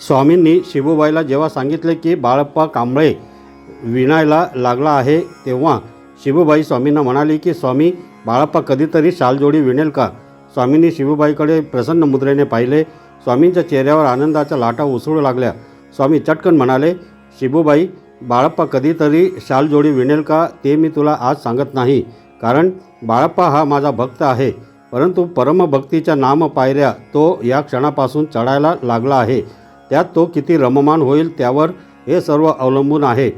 स्वामींनी शिबूबाईला जेव्हा सांगितले की बाळप्पा कांबळे विणायला लागला आहे तेव्हा शिबूबाई स्वामींना म्हणाली की स्वामी बाळप्पा कधीतरी शालजोडी विणेल का? स्वामींनी शिबूबाईकडे प्रसन्न मुद्रेने पाहिले. स्वामींच्या चेहऱ्यावर आनंदाच्या लाटा उसळू लागल्या. स्वामी चटकन म्हणाले शिबूबाई बाळप्पा कधीतरी शालजोडी विणेल का ते मी तुला आज सांगत नाही. कारण बाळप्पा हा माझा भक्त आहे. परंतु परमभक्तीच्या नाम पायऱ्या तो या क्षणापासून चढायला लागला आहे. त्यात तो किती रममान होईल त्यावर हे सर्व अवलंबून आहे.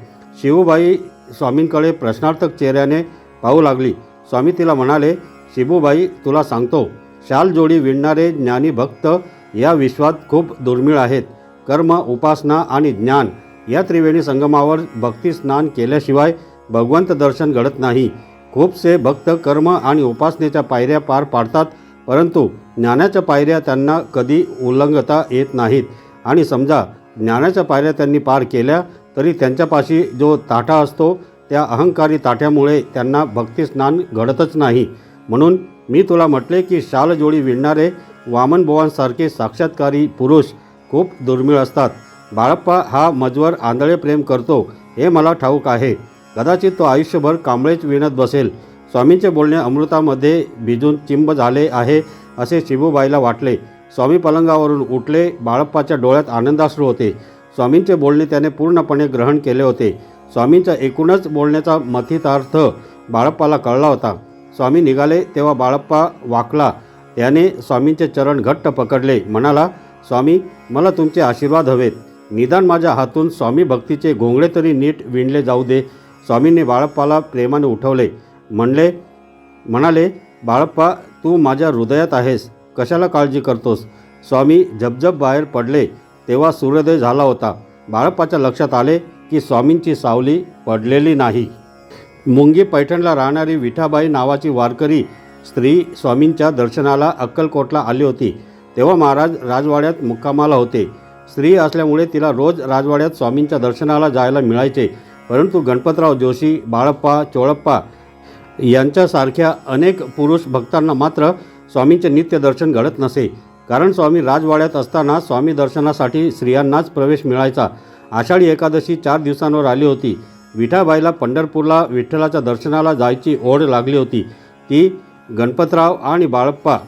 शिवूबाई स्वामींकडे प्रश्नार्थक चेहऱ्याने पाहू लागली. स्वामी तिला म्हणाले शिबूबाई तुला सांगतो शाल जोडी विणणारे ज्ञानी भक्त या विश्वात खूप दुर्मिळ आहेत. कर्म उपासना आणि ज्ञान या त्रिवेणी संगमावर भक्ती स्नान केल्याशिवाय भगवंत दर्शन घडत नाही. खूपसे भक्त कर्म आणि उपासनेच्या पायऱ्या पार पाडतात परंतु ज्ञानाच्या पायऱ्या त्यांना कधी उल्लंघता येत नाहीत. आणि समजा ज्ञानाच्या पायऱ्या त्यांनी पार केल्या तरी त्यांच्यापाशी जो ताठा असतो त्या अहंकारी ताठ्यामुळे त्यांना भक्तिस्नान घडतच नाही. म्हणून मी तुला म्हटले की शालजोडी विणणारे वामनबुवांसारखे साक्षात्कारी पुरुष खूप दुर्मिळ असतात. बाळप्पा हा मजवर आंधळे प्रेम करतो हे मला ठाऊक आहे. कदाचित तो आयुष्यभर कांबळेच विणत बसेल. स्वामींचे बोलणे अमृतामध्ये भिजून चिंब झाले आहे असे शिबूबाईला वाटले. स्वामी पलंगावरून उठले. बाळप्पाच्या डोळ्यात आनंदाश्रू होते. स्वामींचे बोलणे त्याने पूर्णपणे ग्रहण केले होते. स्वामींचा एकूणच बोलण्याचा मथितार्थ बाळप्पाला कळला होता. स्वामी निघाले तेव्हा बाळप्पा वाकला. त्याने स्वामींचे चरण घट्ट पकडले. म्हणाला स्वामी मला तुमचे आशीर्वाद हवेत. निदान माझ्या हातून स्वामी भक्तीचे घोंगडे तरी नीट विणले जाऊ दे. स्वामींनी बाळप्पाला प्रेमाने उठवले. म्हणले म्हणाले बाळप्पा तू माझ्या हृदयात आहेस. कशाला काळजी करतोस? स्वामी झपझप बाहेर पडले तेव्हा सूर्योदय झाला होता. बाळप्पाच्या लक्षात आले की स्वामींची सावली पडलेली नाही. मुंगी पैठणला राहणारी विठाबाई नावाची वारकरी स्त्री स्वामींच्या दर्शनाला अक्कलकोटला आली होती. तेव्हा महाराज राजवाड्यात मुक्कामाला होते. स्त्री असल्यामुळे तिला रोज राजवाड्यात स्वामींच्या दर्शनाला जायला मिळायचे. परंतु गणपतराव जोशी बाळप्पा चोळप्पा यांच्यासारख्या अनेक पुरुष भक्तांना मात्र स्वामींचे नित्य दर्शन घडत नसे. कारण स्वामी राजवाड्यात असताना स्वामी दर्शनासाठी स्त्रियांनाच प्रवेश मिळायचा. आषाढी एकादशी चार दिवसांवर आली होती. विठाबाईला पंढरपूरला विठ्ठलाच्या दर्शनाला जायची ओढ लागली होती. ती गणपतराव आणि बाळप्पा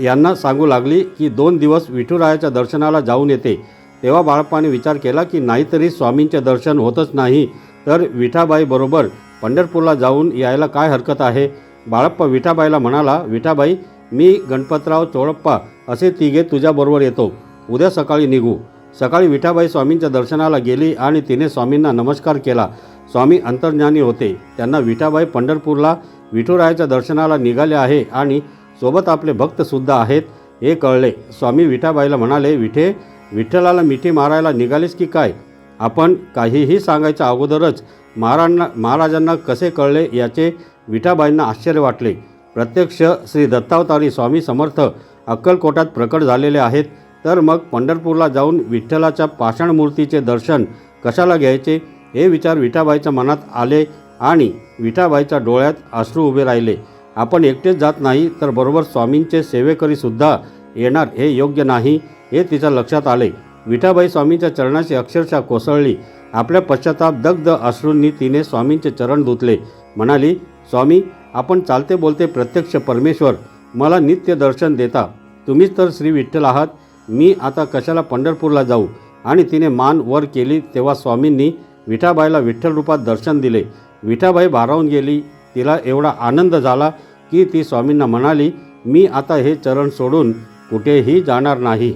यांना सांगू लागली की दोन दिवस विठुरायाच्या दर्शनाला जाऊन येते. तेव्हा बाळप्पाने विचार केला की नाहीतरी स्वामींचे दर्शन होतच नाही. तर विठाबाईबरोबर पंढरपूरला जाऊन यायला काय हरकत आहे? बाळप्पा विठाबाईला म्हणाला विठाबाई मी गणपतराव चोळप्पा असे तिघे तुझ्याबरोबर येतो. उद्या सकाळी निघू. सकाळी विठाबाई स्वामींच्या दर्शनाला गेली आणि तिने स्वामींना नमस्कार केला. स्वामी अंतर्ज्ञानी होते. त्यांना विठाबाई पंढरपूरला विठुरायाच्या दर्शनाला निघाले आहे आणि सोबत आपले भक्तसुद्धा आहेत हे कळले. स्वामी विठाबाईला म्हणाले विठे विठ्ठलाला मिठी मारायला निघालेस की काय? आपण काहीही सांगायच्या अगोदरच महाराजांना महाराजांना कसे कळले याचे विठाबाईंना आश्चर्य वाटले. प्रत्यक्ष श्री दत्तावतारी स्वामी समर्थ अक्कलकोटात प्रकट झालेले आहेत. तर मग पंढरपूरला जाऊन विठ्ठलाच्या पाषाणमूर्तीचे दर्शन कशाला घ्यायचे? हे विचार विठाबाईच्या मनात आले आणि विठाबाईच्या डोळ्यात अश्रू उभे राहिले. आपण एकटेच जात नाही तर बरोबर स्वामींचे सेवेकरीसुद्धा येणार हे योग्य नाही हे तिच्या लक्षात आले. विठाबाई स्वामींच्या चरणाची अक्षरशः कोसळली. आपल्या पश्चाताप दग्ध अश्रूंनी तिने स्वामींचे चरण धुतले. म्हणाली स्वामी आपण चालते बोलते प्रत्यक्ष परमेश्वर मला नित्य दर्शन देता. तुम्हीच तर श्री विठ्ठल आहात. मी आता कशाला पंढरपूरला जाऊ? आणि तिने मान वर केली तेव्हा स्वामींनी विठाबाईला विठ्ठल रूपात दर्शन दिले. विठाबाई भारावून गेली. तिला एवढा आनंद झाला की ती स्वामींना म्हणाली मी आता हे चरण सोडून कुठेही जाणार नाही.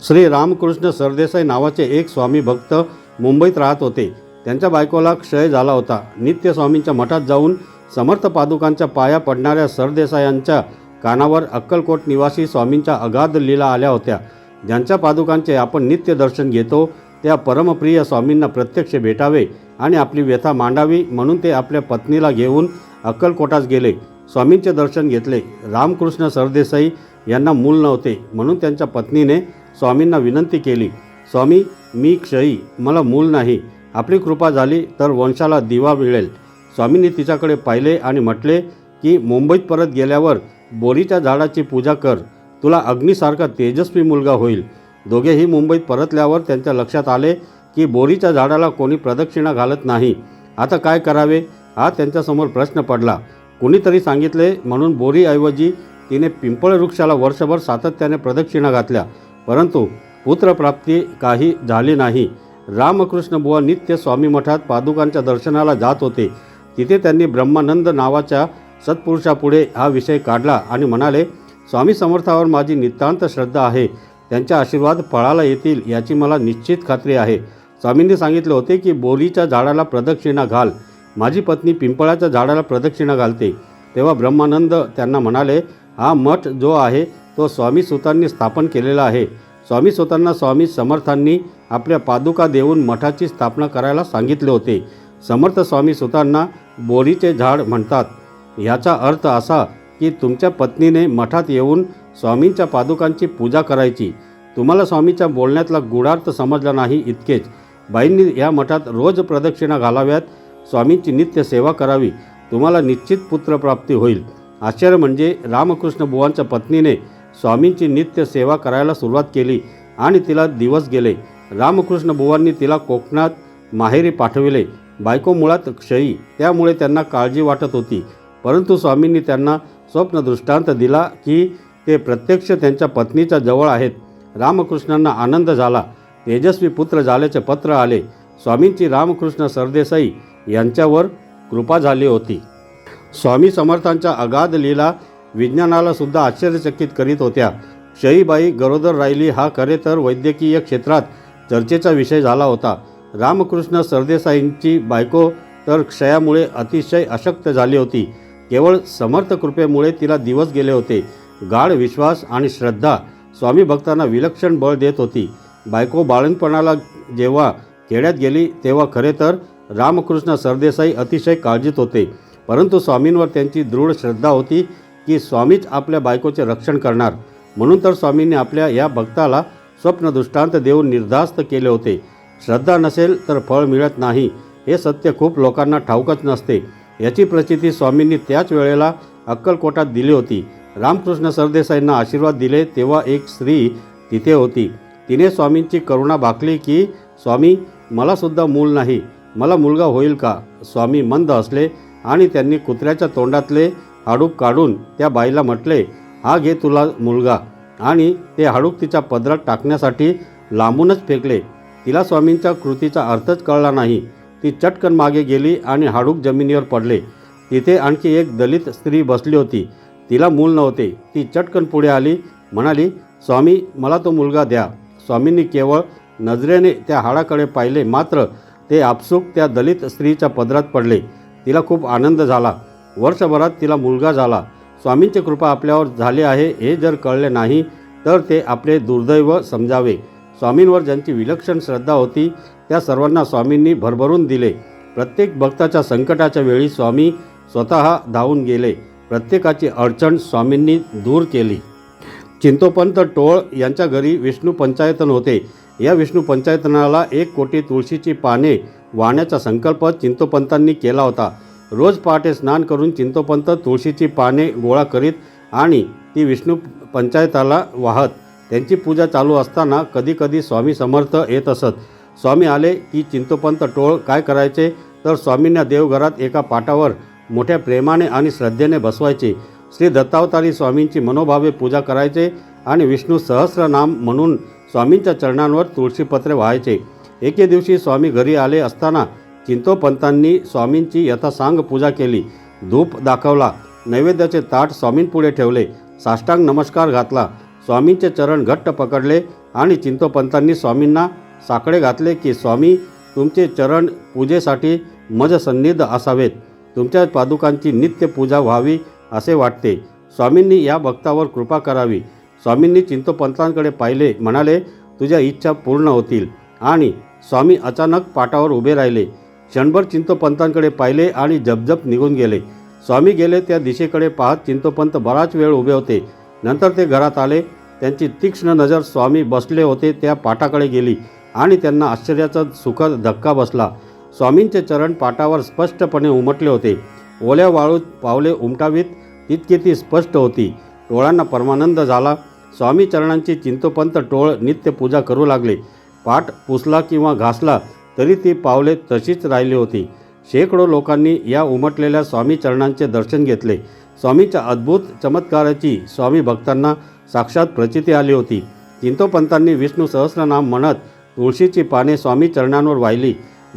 श्री रामकृष्ण सरदेसाई नावाचे एक स्वामी भक्त मुंबईत राहत होते. त्यांच्या बायकोला क्षय झाला होता. नित्य स्वामींच्या मठात जाऊन समर्थ पादुकांच्या पाया पडणाऱ्या सरदेसायांच्या कानावर अक्कलकोट निवासी स्वामींच्या अगाध लीला आल्या होत्या. ज्यांच्या पादुकांचे आपण नित्य दर्शन घेतो त्या परमप्रिय स्वामींना प्रत्यक्ष भेटावे आणि आपली व्यथा मांडावी म्हणून ते आपल्या पत्नीला घेऊन अक्कलकोटास गेले. स्वामींचे दर्शन घेतले. रामकृष्ण सरदेसाई यांना मूल नव्हते म्हणून त्यांच्या पत्नीने स्वामींना विनंती केली स्वामी मी क्षयी मला मूल नाही. आपली कृपा झाली तर वंशाला दिवा मिळेल. स्वामींनी तिच्याकडे पाहिले आणि म्हटले की मुंबईत परत गेल्यावर बोरीच्या झाडाची पूजा कर. तुला अग्नीसारखा तेजस्वी मुलगा होईल. दोघेही मुंबईत परतल्यावर त्यांच्या लक्षात आले की बोरीच्या झाडाला कोणी प्रदक्षिणा घालत नाही. आता काय करावे? हा त्यांच्यासमोर प्रश्न पडला. कुणीतरी सांगितले म्हणून बोरीऐवजी तिने पिंपळ वृक्षाला वर्षभर सातत्याने प्रदक्षिणा घातल्या. परंतु पुत्रप्राप्ती काही झाली नाही. रामकृष्ण बुवा नित्य स्वामी मठात पादुकांच्या दर्शनाला जात होते. तिथे त्यांनी ब्रह्मानंद नावाच्या सत्पुरुषापुढे हा विषय काढला आणि म्हणाले स्वामी समर्थावर माझी नितांत श्रद्धा आहे. त्यांच्या आशीर्वाद फळाला येतील याची मला निश्चित खात्री आहे. स्वामींनी सांगितले होते की बोरीच्या झाडाला प्रदक्षिणा घाल. माझी पत्नी पिंपळाच्या झाडाला प्रदक्षिणा घालते. तेव्हा ब्रह्मानंद त्यांना म्हणाले हा मठ जो आहे तो स्वामी सुतांनी स्थापन केलेला आहे. स्वामी सुतांना स्वामी समर्थांनी आपल्या पादुका देऊन मठाची स्थापना करायला सांगितले होते. समर्थ स्वामी सुतांना बोरीचे झाड म्हणतात. ह्याचा अर्थ असा की तुमच्या पत्नीने मठात येऊन स्वामींच्या पादुकांची पूजा करायची. तुम्हाला स्वामीच्या बोलण्यातला गुढार्थ समजला नाही इतकेच. बाईंनी या मठात रोज प्रदक्षिणा घालाव्यात. स्वामींची नित्य सेवा करावी. तुम्हाला निश्चित पुत्रप्राप्ती होईल. आश्चर्य म्हणजे रामकृष्ण बुवांच्या पत्नीने स्वामींची नित्य सेवा करायला सुरुवात केली आणि तिला दिवस गेले. रामकृष्ण बुवांनी तिला कोकणात माहेरी पाठविले. बायको मुळात क्षयी त्यामुळे त्यांना काळजी वाटत होती. परंतु स्वामींनी त्यांना स्वप्न दृष्टांत दिला की ते प्रत्यक्ष त्यांच्या पत्नीच्या जवळ आहेत. रामकृष्णांना आनंद झाला. तेजस्वी पुत्र झाल्याचे पत्र आले. स्वामींची रामकृष्ण सरदेसाई यांच्यावर कृपा झाली होती. स्वामी समर्थांच्या अगाध लीला विज्ञानाला सुद्धा आश्चर्यचकित करीत होत्या. क्षयीबाई गरोदर राहिली हा खरे तर वैद्यकीय क्षेत्रात चर्चेचा विषय झाला होता. रामकृष्ण सरदेसाईंची बायको तर क्षयामुळे अतिशय अशक्त झाली होती. केवळ समर्थ कृपेमुळे तिला दिवस गेले होते. गाढ विश्वास आणि श्रद्धा स्वामी भक्तांना विलक्षण बळ देत होती. बायको बाळणपणाला जेव्हा खेड्यात गेली तेव्हा खरे तर रामकृष्ण सरदेसाई अतिशय काळजीत होते. परंतु स्वामींवर त्यांची दृढ श्रद्धा होती की स्वामीच आपल्या बायकोचे रक्षण करणार. म्हणून तर स्वामींनी आपल्या या भक्ताला स्वप्नदृष्टांत देऊन निर्धास्त केले होते. श्रद्धा नसेल तर फळ मिळत नाही. हे सत्य खूप लोकांना ठाऊकच नसते. याची प्रचिती स्वामींनी त्याच वेळेला अक्कलकोटात दिली होती. रामकृष्ण सरदेसाईंना आशीर्वाद दिले तेव्हा एक स्त्री तिथे होती. तिने स्वामींची करुणा भाकली की स्वामी मलासुद्धा मूल नाही. मला मुलगा होईल का? स्वामी मंद असले आणि त्यांनी कुत्र्याच्या तोंडातले हाडूक काढून त्या बाईला म्हटले हा घे तुला मुलगा. आणि ते हाडूक तिच्या पदरात टाकण्यासाठी लांबूनच फेकले. तिला स्वामींच्या कृतीचा अर्थच कळला नाही. ती चटकन मागे गेली आणि हाडूक जमिनीवर पडले. तिथे आणखी एक दलित स्त्री बसली होती. तिला मूल नव्हते. ती चटकन पुढे आली. म्हणाली स्वामी मला तो मुलगा द्या. स्वामींनी केवळ नजरेने त्या हाडाकडे पाहिले मात्र ते आपसूक त्या दलित स्त्रीच्या पदरात पडले. तिला खूप आनंद झाला. वर्षभरात तिला मुलगा झाला. स्वामींची कृपा आपल्यावर झाली आहे हे जर कळले नाही तर ते आपले दुर्दैव समजावे. स्वामींवर ज्यांची विलक्षण श्रद्धा होती त्या सर्वांना स्वामींनी भरभरून दिले. प्रत्येक भक्ताच्या संकटाच्या वेळी स्वामी स्वतः धावून गेले. प्रत्येकाची अडचण स्वामींनी दूर केली. चिंतोपंत टोळ यांच्या घरी विष्णू पंचायतन होते. या विष्णू पंचायतनाला एक कोटी तुळशीची पाने वाहण्याचा संकल्प चिंतोपंतांनी केला होता. रोज पहाटे स्नान करून चिंतोपंत तुळशीची पाने गोळा करीत आणि ती विष्णू पंचायताला वाहत. त्यांची पूजा चालू असताना कधीकधी स्वामी समर्थ येत असत. स्वामी आले की चिंतोपंत टोळ काय करायचे? तर स्वामींना देवघरात एका पाटावर मोठ्या प्रेमाने आणि श्रद्धेने बसवायचे. श्री दत्तावतारी स्वामींची मनोभावे पूजा करायचे आणि विष्णू सहस्रनाम म्हणून स्वामींच्या चरणांवर तुळशीपत्रे व्हायचे. एके दिवशी स्वामी घरी आले असताना चिंतोपंतांनी स्वामींची यथासांग पूजा केली. धूप दाखवला. नैवेद्याचे ताट स्वामींपुढे ठेवले. साष्टांग नमस्कार घातला. स्वामींचे चरण घट्ट पकडले आणि चिंतोपंतांनी स्वामींना साकडे घातले की स्वामी तुमचे चरण पूजेसाठी मजसन्निध असावेत. तुमच्या पादुकांची नित्य पूजा व्हावी असे वाटते. स्वामींनी या भक्तावर कृपा करावी स्वामींनी चिंतोपंतांकडे पाहिले म्हणाले तुझ्या इच्छा पूर्ण होतील आणि स्वामी अचानक पाटावर उभे राहिले. क्षणभर चिंतोपंतांकडे पाहिले आणि जपजप निघून गेले. स्वामी गेले त्या दिशेकडे पाहत चिंतोपंत बराच वेळ उभे होते. नंतर ते घरात आले. त्यांची तीक्ष्ण नजर स्वामी बसले होते त्या पाटाकडे गेली आणि त्यांना आश्चर्याचा सुखद धक्का बसला. स्वामींचे चरण पाटावर स्पष्टपणे उमटले होते. ओल्या वाळूत पावले उमटावीत तितकी ती स्पष्ट होती. टोळांना परमानंद झाला. स्वामी चरणांची चिंतोपंत टोळ नित्य पूजा करू लागले. पाठ पुसला किंवा घासला तरी ती पावले तशीच राहिली होती. शेकडो लोकांनी या उमटलेल्या स्वामी चरणांचे दर्शन घेतले. स्वामीच्या अद्भुत चमत्काराची स्वामी भक्तांना साक्षात प्रचिती आली होती. चिंतोपंतांनी विष्णू सहस्रनाम म्हणत तुळशीची पाने स्वामी चरणांवर वाहिली.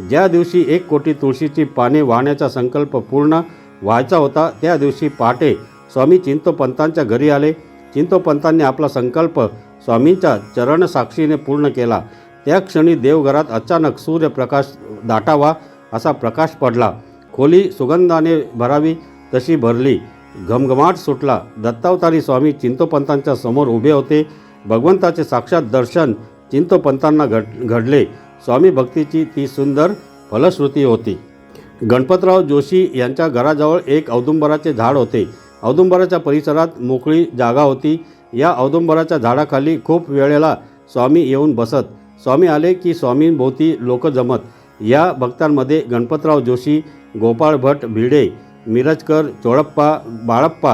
ज्या दिवशी एक कोटी तुळशीची पाने वाहण्याचा संकल्प पूर्ण व्हायचा होता त्या दिवशी पहाटे स्वामी चिंतोपंतांच्या घरी आले. चिंतोपंतांनी आपला संकल्प स्वामींच्या चरणसाक्षीने पूर्ण केला. त्या क्षणी देवघरात अचानक सूर्यप्रकाश दाटावा असा प्रकाश पडला. खोली सुगंधाने भरावी तशी भरली. घमघमाट सुटला. दत्तावतारी स्वामी चिंतोपंतांच्या समोर उभे होते. भगवंताचे साक्षात दर्शन चिंतोपंतांना घड घडले. स्वामी भक्तीची ती सुंदर फलश्रुती होती. गणपतराव जोशी यांच्या घराजवळ एक औदुंबराचे झाड होते. औदुंबराच्या परिसरात मोकळी जागा होती. या औदुंबराच्या झाडाखाली खूप वेळेला स्वामी येऊन बसत. स्वामी आले की स्वामींभोवती लोक जमत. या भक्तांमध्ये गणपतराव जोशी गोपाळ भट भिडे मिरजकर चोळप्पा बाळप्पा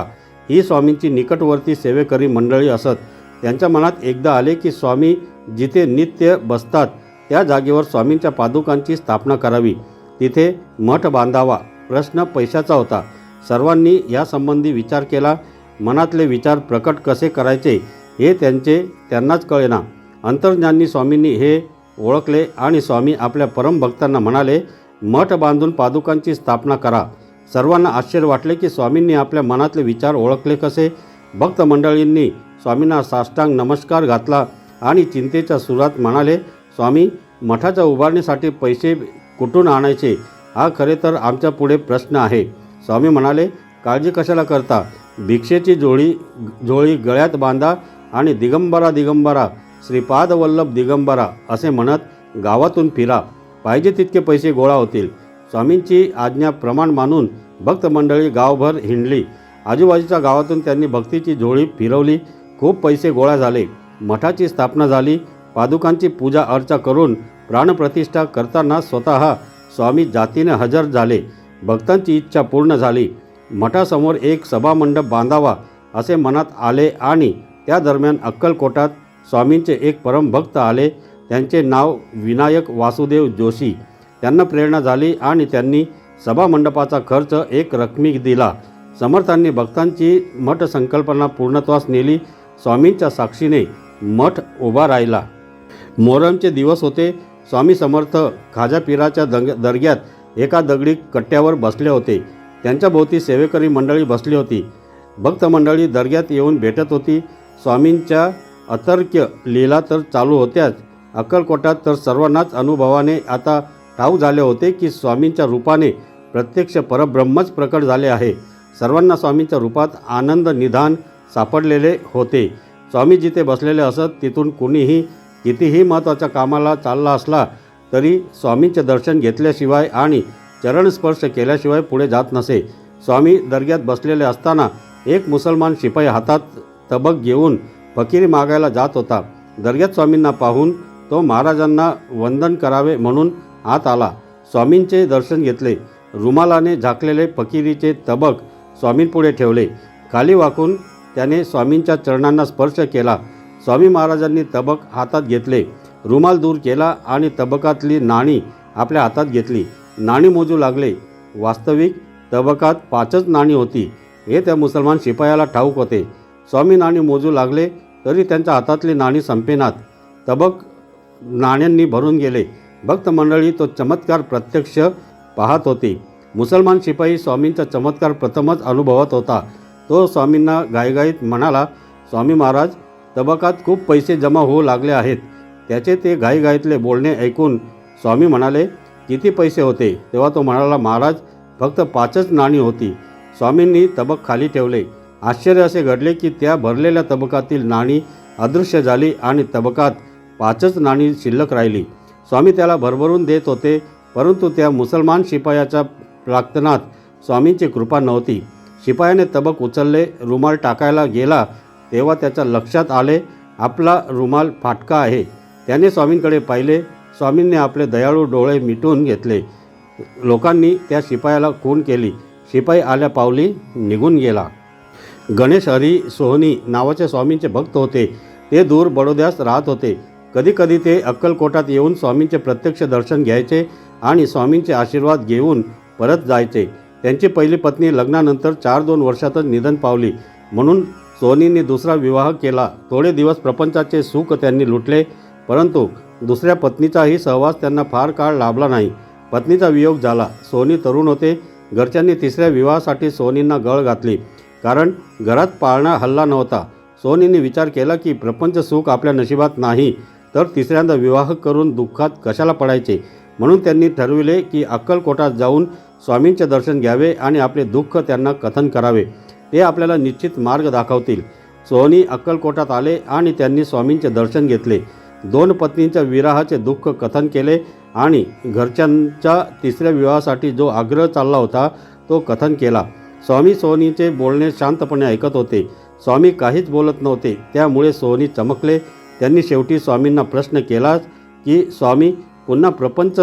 ही स्वामींची निकटवर्ती सेवेकरी मंडळी असत. त्यांच्या मनात एकदा आले की स्वामी जिथे नित्य बसतात त्या जागेवर स्वामींच्या पादुकांची स्थापना करावी. तिथे मठ बांधावा प्रश्न पैशाचा होता. सर्वांनी यासंबंधी विचार केला. मनातले विचार प्रकट कसे करायचे हे त्यांचे त्यांनाच कळेना. अंतर्ज्ञानी स्वामींनी हे ओळखले आणि स्वामी आपल्या परमभक्तांना म्हणाले मठ बांधून पादुकांची स्थापना करा. सर्वांना आश्चर्य वाटले की स्वामींनी आपल्या मनातले विचार ओळखले कसे? भक्त मंडळींनी स्वामींना साष्टांग नमस्कार घातला आणि चिंतेच्या सुरात म्हणाले स्वामी मठाच्या उभारणीसाठी पैसे कुठून आणायचे? हा खरे तर आमच्या पुढे प्रश्न आहे. स्वामी म्हणाले काळजी कशाला करता? भिक्षेची जोळी जोळी गळ्यात बांधा आणि दिगंबरा दिगंबरा श्रीपाद वल्लभ दिगंबरा असे म्हणत गावातून फिरा. पाहिजे तितके पैसे गोळा होतील. स्वामींची आज्ञा प्रमाण मानून भक्त मंडळी गावभर हिंडली. आजूबाजूच्या गावातून त्यांनी भक्तीची झोळी फिरवली. खूप पैसे गोळा झाले. मठाची स्थापना झाली. पादुकांची पूजा अर्चा करून प्राणप्रतिष्ठा करताना स्वतः स्वामी जातीने हजर झाले. भक्तांची इच्छा पूर्ण झाली. मठासमोर एक सभामंडप बांधावा असे मनात आले आणि त्या दरम्यान अक्कलकोटात स्वामींचे एक परमभक्त आले. त्यांचे नाव विनायक वासुदेव जोशी. त्यांना प्रेरणा झाली आणि त्यांनी सभामंडपाचा खर्च एक रकमी दिला. समर्थांनी भक्तांची मठ संकल्पना पूर्णत्वास नेली. स्वामींच्या साक्षीने मठ उभा राहिला. मोहरमचे दिवस होते. स्वामी समर्थ खाजा पीराच्या दंग दर्ग्यात एका दगडी कट्ट्यावर बसले होते. त्यांच्या भोवती सेवेकरी मंडळी बसली होती. भक्त मंडळी दर्ग्यात येऊन भेटत होती. स्वामींच्या अतर्क्य लीला तर चालू होत्याच. अक्कलकोटात तर सर्वांनाच अनुभवाने आता ठाऊक झाले होते की स्वामींच्या रूपाने प्रत्यक्ष परब्रह्मच प्रकट झाले आहे. सर्वांना स्वामींच्या रूपात आनंद निधान सापडलेले होते. स्वामी जिथे बसलेले असत तिथून कुणीही कितीही महत्त्वाच्या कामाला चालला असला तरी स्वामींचे दर्शन घेतल्याशिवाय आणि चरणस्पर्श केल्याशिवाय पुढे जात नसे. स्वामी दर्ग्यात बसलेले असताना एक मुसलमान शिपाई हातात तबक घेऊन फकिरी मागायला जात होता. दर्ग्यात स्वामींना पाहून तो महाराजांना वंदन करावे म्हणून आत आला. स्वामींचे दर्शन घेतले. रुमालाने झाकलेले फकिरीचे तबक स्वामींपुढे ठेवले. खाली वाकून त्याने स्वामींच्या चरणांना स्पर्श केला. स्वामी महाराजांनी तबक हातात घेतले. रुमाल दूर केला आणि तबकातली नाणी आपल्या हातात घेतली. नाणी मोजू लागले. वास्तविक तबकात पाचच नाणी होती. हे त्या मुसलमान शिपायाला ठाऊक होते. स्वामी नाणी मोजू लागले तरी त्यांच्या हातातली नाणी संपेनात. तबक नाण्यांनी भरून गेले. भक्त मंडळी तो चमत्कार प्रत्यक्ष पाहत होती. मुसलमान शिपाई स्वामींचा चमत्कार प्रथमच अनुभवत होता. तो स्वामींना गायगाईत म्हणाला स्वामी महाराज तबकात खूप पैसे जमा होऊ लागले आहेत. त्याचे ते घाईघाईतले बोलणे ऐकून स्वामी म्हणाले किती पैसे होते? तेव्हा तो म्हणाला महाराज फक्त पाचच नाणी होती. स्वामींनी तबक खाली ठेवले. आश्चर्य असे घडले की त्या भरलेल्या तबकातील नाणी अदृश्य झाली आणि तबकात पाचच नाणी शिल्लक राहिली. स्वामी त्याला भरभरून देत होते परंतु त्या मुसलमान शिपायाच्या प्रार्थनात स्वामींची कृपा नव्हती. शिपायाने तबक उचलले रुमाल टाकायला गेला तेव्हा त्याच्या लक्षात आले आपला रुमाल फाटका आहे. त्याने स्वामींकडे पाहिले स्वामींनी आपले दयाळू डोळे मिटून घेतले. लोकांनी त्या शिपायाला खून केली. शिपाई आल्या पावली निघून गेला. गणेश हरी सोहनी नावाचे स्वामींचे भक्त होते. ते दूर बडोद्यास राहत होते. कधीकधी ते अक्कलकोटात येऊन स्वामींचे प्रत्यक्ष दर्शन घ्यायचे आणि स्वामींचे आशीर्वाद घेऊन परत जायचे. त्यांची पहिली पत्नी लग्नानंतर चार दोन वर्षातच निधन पावली. म्हणून सोनींनी दुसरा विवाह केला. थोडे दिवस प्रपंचाचे सुख त्यांनी लुटले. परंतु दुसऱ्या पत्नीचाही सहवास त्यांना फार काळ लाभला नाही. पत्नीचा वियोग झाला. सोनी तरुण होते. घरच्यांनी तिसऱ्या विवाहासाठी सोनींना गळ घातली. कारण घरात पाळणा हल्ला नव्हता. सोनीने विचार केला की प्रपंच सुख आपल्या नशिबात नाही. तर तिसऱ्यांदा विवाह करून दुःखात कशाला पडायचे? म्हणून त्यांनी ठरविले की अक्कलकोटात जाऊन स्वामींचे दर्शन घ्यावे आणि आपले दुःख त्यांना कथन करावे. ते आपल्याला निश्चित मार्ग दाखवतील. सोनी अक्कलकोटात आले आणि त्यांनी स्वामींचे दर्शन घेतले. दोन पत्नींच्या विराहाचे दुःख कथन केले आणि घरच्यांच्या तिसऱ्या विवाहासाठी जो आग्रह चालला होता तो कथन केला. स्वामी सोनीचे बोलणे शांतपणे ऐकत होते. स्वामी काहीच बोलत नव्हते. त्यामुळे सोनी चमकले त्यांनी शेवटी स्वामींना प्रश्न केला की स्वामी पुन्हा प्रपंच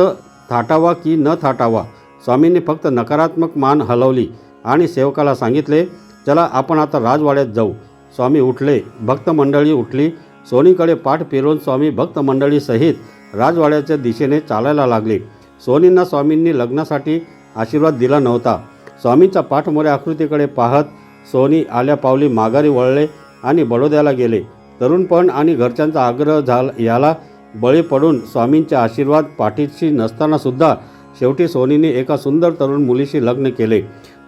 थाटावा की न थाटावा? स्वामींनी फक्त नकारात्मक मान हलवली आणि सेवकाला सांगितले चला आपण आता राजवाड्यात जाऊ. स्वामी उठले भक्त मंडळी उठली सोनीकडे पाठ फिरवून स्वामी भक्त मंडळीसहित राजवाड्याच्या दिशेने चालायला लागले. सोनींना स्वामींनी लग्नासाठी आशीर्वाद दिला नव्हता. स्वामींच्या पाठमोऱ्या आकृतीकडे पाहत सोनी आल्या पावली माघारी वळले आणि बडोद्याला गेले. तरुणपण आणि घरच्यांचा आग्रह झाला याला बळी पडून स्वामींचे आशीर्वाद पाठीशी नसतानासुद्धा शेवटी सोनीने एका सुंदर तरुण मुलीशी लग्न केले.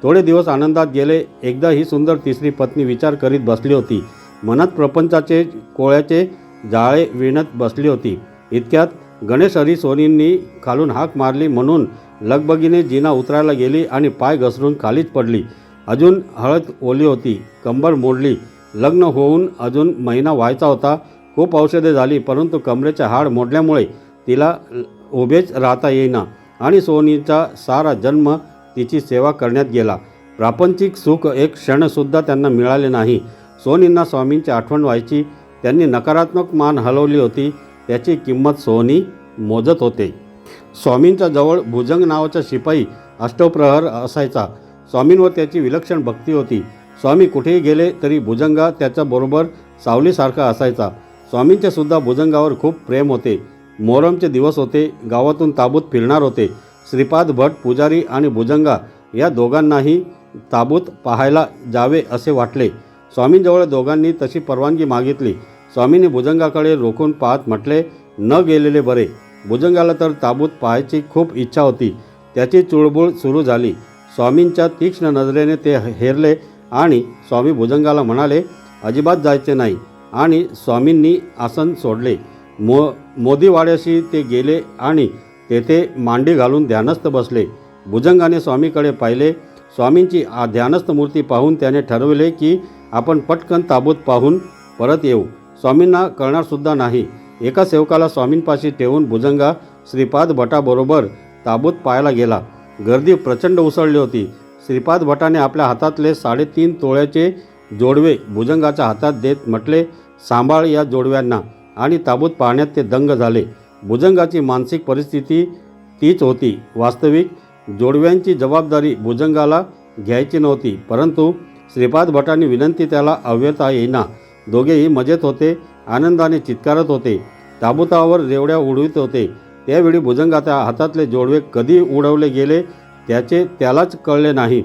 थोडे दिवस आनंदात गेले. एकदा ही सुंदर तिसरी पत्नी विचार करीत बसली होती. मनात प्रपंचाचे कोळ्याचे जाळे विणत बसली होती. इतक्यात गणेश हरी सोनींनी खालून हाक मारली म्हणून लगबगीने जिना उतरायला गेली आणि पाय घसरून खालीच पडली. अजून हळद ओली होती. कंबर मोडली. लग्न होऊन अजून महिना व्हायचा होता. खूप औषधे झाली परंतु कमरेचे हाड मोडल्यामुळे तिला उभेच राहता येईना आणि सोनीचा सारा जन्म तिची सेवा करण्यात गेला. प्रापंचिक सुख एक क्षणसुद्धा त्यांना मिळाले नाही. सोनींना स्वामींची आठवण व्हायची. त्यांनी नकारात्मक मान हलवली होती. त्याची किंमत सोनी मोजत होते. स्वामींच्या जवळ भुजंग नावाचा शिपाई अष्टप्रहर असायचा. स्वामींवर त्याची विलक्षण भक्ती होती. स्वामी कुठेही गेले तरी भुजंगा त्याच्याबरोबर सावलीसारखा असायचा. स्वामींचे सुद्धा भुजंगावर खूप प्रेम होते. मोहरमचे दिवस होते गावातून ताबूत फिरणार होते. श्रीपाद भट पुजारी आणि भुजंगा या दोघांनाही ताबूत पाहायला जावे असे वाटले. स्वामींजवळ दोघांनी तशी परवानगी मागितली. स्वामींनी भुजंगाकडे रोखून पाहत म्हटले न गेलेले बरे. भुजंगाला तर ताबूत पाहायची खूप इच्छा होती. त्याची चुळबुळ सुरू झाली. स्वामींच्या तीक्ष्ण नजरेने ते हेरले आणि स्वामी भुजंगाला म्हणाले अजिबात जायचे नाही. आणि स्वामींनी आसन सोडले. मो मोदीवाड्याशी ते गेले आणि तेथे मांडी घालून ध्यानस्थ बसले. भुजंगाने स्वामीकडे पाहिले. स्वामींची आ ध्यानस्थ मूर्ती पाहून त्याने ठरवले की आपण पटकन ताबूत पाहून परत येऊ. स्वामींना कळणारसुद्धा नाही. एका सेवकाला स्वामींपाशी ठेवून भुजंगा श्रीपाद भटाबरोबर ताबूत पाहायला गेला. गर्दी प्रचंड उसळली होती. श्रीपाद भटाने आपल्या हातातले साडेतीन तोळ्याचे जोडवे भुजंगाच्या हातात देत म्हटले सांभाळ या जोडव्यांना. आणि ताबूत पाहण्यात ते दंग झाले. भुजंगाची मानसिक परिस्थिती तीच होती. वास्तविक जोडव्यांची जबाबदारी भुजंगाला घ्यायची नव्हती परंतु श्रीपाद भटांनी विनंती त्याला अव्यता येईना. दोघेही मजेत होते आनंदाने चित्कारत होते. ताबुतावर रेवड्या उडवित होते. त्यावेळी भुजंगाच्या हातातले जोडवे कधी उडवले गेले त्याचे त्यालाच कळले नाही.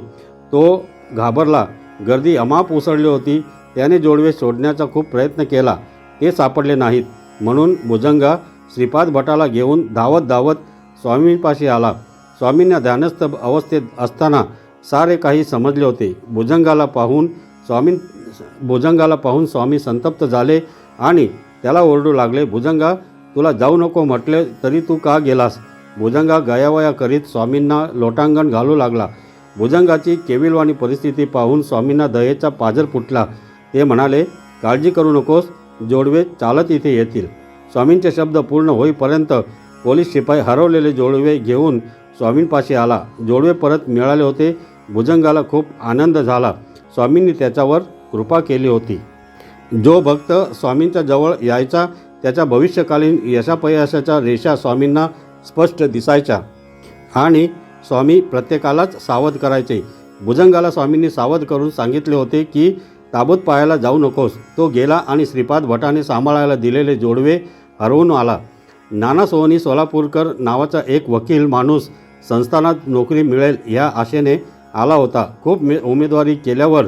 तो घाबरला. गर्दी अमाप उसळली होती. त्याने जोडवे सोडण्याचा खूप प्रयत्न केला. ते सापडले नाहीत. म्हणून भुजंगा श्रीपाद भटाला घेऊन धावत धावत स्वामींपाशी आला. स्वामींना ध्यानस्थ अवस्थेत असताना सारे काही समजले होते. भुजंगाला पाहून स्वामी भुजंगाला पाहून स्वामी संतप्त झाले आणि त्याला ओरडू लागले भुजंगा तुला जाऊ नको म्हटले तरी तू का गेलास? भुजंगा गयावया करीत स्वामींना लोटांगण घालू लागला. भुजंगाची केविलवाणी परिस्थिती पाहून स्वामींना दयेचा पाजर फुटला. ते म्हणाले काळजी करू नकोस जोडवे चालत इथे येतील. स्वामींचे शब्द पूर्ण होईपर्यंत पोलीस शिपाई हरवलेले जोडवे घेऊन स्वामींपाशी आला. जोडवे परत मिळाले होते. भुजंगाला खूप आनंद झाला. स्वामींनी त्याच्यावर कृपा केली होती. जो भक्त स्वामींच्या जवळ यायचा त्याच्या भविष्यकालीन यशापयशाच्या रेषा स्वामींना स्पष्ट दिसायच्या. आणि स्वामी प्रत्येकालाच सावध करायचे. भुजंगाला स्वामींनी सावध करून सांगितले होते की ताबूत पाहायला जाऊ नकोस. तो गेला आणि श्रीपाद भटाने सांभाळायला दिलेले जोडवे हरवून आला. नाना सोहनी सोलापूरकर नावाचा एक वकील माणूस संस्थानात नोकरी मिळेल या आशेने आला होता. खूप मे उमेदवारी केल्यावर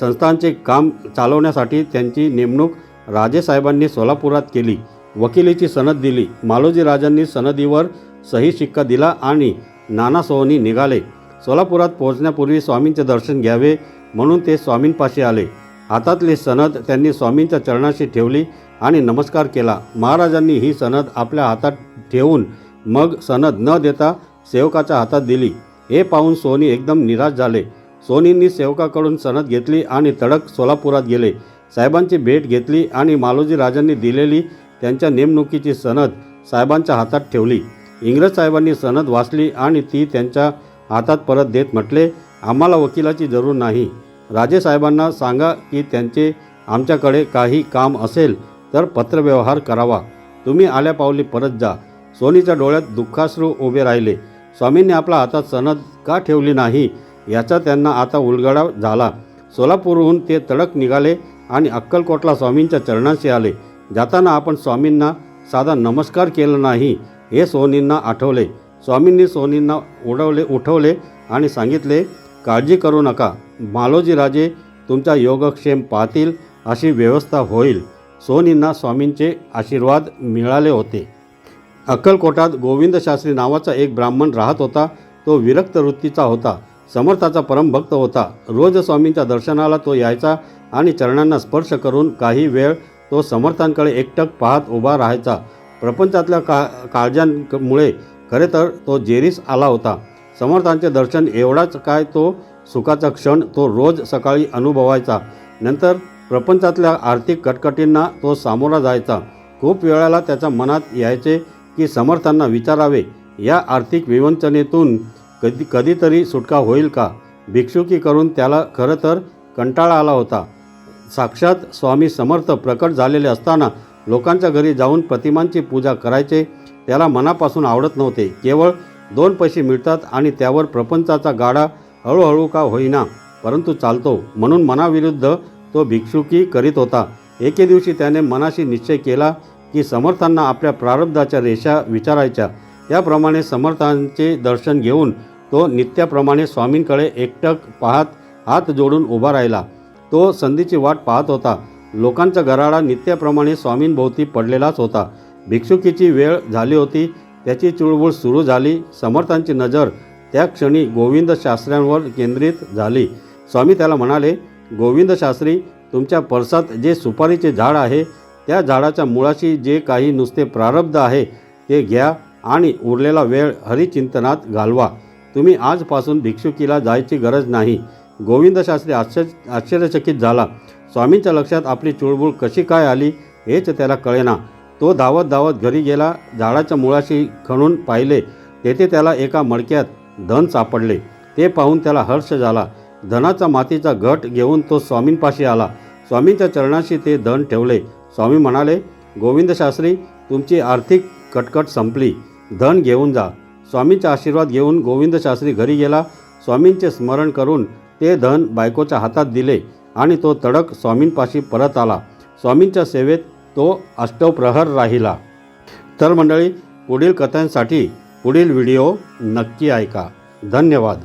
संस्थांचे काम चालवण्यासाठी त्यांची नेमणूक राजेसाहेबांनी सोलापुरात केली. वकिलीची सनद दिली. मालोजी राजांनी सनदीवर सही शिक्का दिला आणि नाना सोहनी निघाले. सोलापुरात पोहोचण्यापूर्वी स्वामींचे दर्शन घ्यावे म्हणून ते स्वामींपाशी आले. हातातली सनद त्यांनी स्वामींच्या चरणाशी ठेवली आणि नमस्कार केला. महाराजांनी ही सनद आपल्या हातात ठेवून मग सनद न देता सेवकाच्या हातात दिली. हे पाहून सोनी एकदम निराश झाले. सोनींनी सेवकाकडून सनद घेतली आणि तडक सोलापुरात गेले. साहेबांची भेट घेतली आणि मालोजी राजांनी दिलेली त्यांच्या नेमणुकीची सनद साहेबांच्या हातात ठेवली. इंग्रज साहेबांनी सनद वाचली आणि ती त्यांच्या हातात परत देत म्हटले आम्हाला वकिलाची जरूर नाही. राजेसाहेबांना सांगा की त्यांचे आमच्याकडे काही काम असेल तर पत्रव्यवहार करावा. तुम्ही आल्या पावली परत जा. सोनीच्या डोळ्यात दुःखाश्रू उभे राहिले. स्वामींनी आपला हातात सनद का ठेवली नाही? याचा त्यांना आता उलगडा झाला. सोलापूरहून ते तडक निघाले आणि अक्कलकोटला स्वामींच्या चरणाशी आले. जाताना आपण स्वामींना साधा नमस्कार केला नाही हे सोनींना आठवले. स्वामींनी सोनींना उडवले उठवले आणि सांगितले काळजी करू नका. मालोजी राजे तुमचा योगक्षेम पाहतील अशी व्यवस्था होईल. सोनींना स्वामींचे आशीर्वाद मिळाले होते. अक्कलकोटात गोविंद शास्त्री नावाचा एक ब्राह्मण राहत होता. तो विरक्त वृत्तीचा होता समर्थाचा परमभक्त होता. रोज स्वामींच्या दर्शनाला तो यायचा आणि चरणांना स्पर्श करून काही वेळ तो समर्थांकडे एकटक पाहत उभा राहायचा. प्रपंचातल्या का काळजांमुळे खरे तर तो जेरीस आला होता. समर्थांचे दर्शन एवढाच काय तो सुखाचा क्षण तो रोज सकाळी अनुभवायचा. नंतर प्रपंचातल्या आर्थिक कटकटींना तो सामोरा जायचा. खूप वेळाला त्याच्या मनात यायचे की समर्थांना विचारावे या आर्थिक विवंचनेतून कधी कधीतरी सुटका होईल का? भिक्षुकी करून त्याला खरं तर कंटाळा आला होता. साक्षात स्वामी समर्थ प्रकट झालेले असताना लोकांच्या घरी जाऊन प्रतिमांची पूजा करायचे त्याला मनापासून आवडत नव्हते. केवळ दोन पैसे मिळतात आणि त्यावर प्रपंचाचा गाडा हळूहळू का होईना परंतु चालतो. म्हणून मनाविरुद्ध तो भिक्षुकी करीत होता. एके दिवशी त्याने मनाशी निश्चय केला की समर्थांना आपल्या प्रारब्धाच्या रेषा विचारायच्या. त्याप्रमाणे समर्थांचे दर्शन घेऊन तो नित्याप्रमाणे स्वामींकडे एकटक पाहत हात जोडून उभा राहिला. तो संधीची वाट पाहत होता. लोकांचा गराडा नित्याप्रमाणे स्वामींभोवती पडलेलाच होता. भिक्षुकीची वेळ झाली होती त्याची चुळबुळ सुरू झाली समर्थांची नजर त्या क्षणी गोविंद शास्त्र्यांवर केंद्रित झाली. स्वामी त्याला म्हणाले गोविंद शास्त्री तुमच्या परसात जे सुपारीचे झाड आहे त्या झाडाच्या मुळाशी जे काही नुसते प्रारब्ध आहे ते घ्या आणि उरलेला वेळ हरिचिंतनात घालवा. तुम्ही आजपासून भिक्षुकीला जायची गरज नाही. गोविंद शास्त्री आश्चर्य आश्चर्यचकित झाला. स्वामींच्या लक्षात आपली चुळबुळ कशी काय आली हेच त्याला कळेना. तो धावत धावत घरी गेला झाडाच्या मुळाशी खणून पाहिले. तेथे त्याला एका मडक्यात धन सापडले. ते पाहून त्याला हर्ष झाला. धनाचा मातीचा घट घेऊन तो स्वामींपाशी आला. स्वामींच्या चरणाशी ते धन ठेवले. स्वामी म्हणाले गोविंद शास्त्री तुमची आर्थिक कटकट संपली. धन घेऊन जा. स्वामींचा आशीर्वाद घेऊन गोविंद शास्त्री घरी गेला. स्वामींचे स्मरण करून ते धन बायकोच्या हातात दिले आणि तो तडक स्वामींपाशी परत आला. स्वामींच्या सेवेत तो अष्टप्रहर राहिला. तर मंडळी पुढील कथांसाठी पुढील व्हिडिओ नक्की ऐका. धन्यवाद.